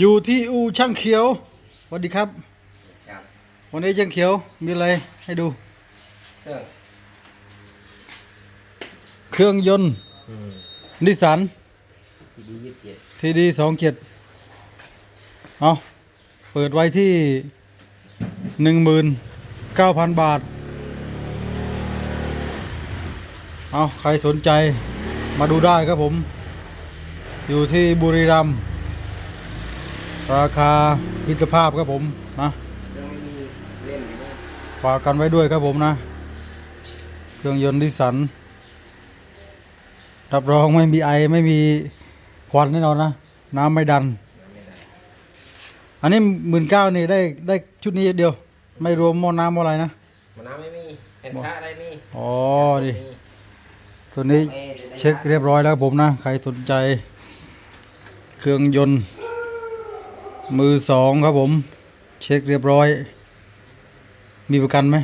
อยู่ที่อูช่างเขียวสวัสดีครับ ครับวันนี้ช่างเขียวมีอะไรให้ดู เครื่องเครื่องยนต์อืมนิสสันทีดียี่สิบเจ็ดทีดีสองเจ็ดเอาเปิดไว้ที่หนึ่งหมื่นเก้าพันบาท เอาใครสนใจมาดูได้ครับผม อยู่ที่บุรีรัมย์ ราคามิตรภาพครับผมนะยังไม่มีเล่นอยู่นะฝากกันไว้ด้วยครับผมนะ เครื่องยนต์ดิสันรับรองไม่มีไอไม่มีควันแน่นอนนะ น้ำไม่ดันยังไม่ได้อันนี้หมื่นเก้านี่ได้ได้ชุดนี้เดียว ไม่รวมหม้อน้ำหม้ออะไรนะมันน้ำไม่มีแผ่นชาอะไรมีอ๋อดิมีตัวนี้อ้ดี๋ยวได้เช็คเรียบร้อยแล้วครับผมนะ ใครสนใจ เครื่องยนต์ มือสองครับผม เช็คเรียบร้อย มีประกันไหม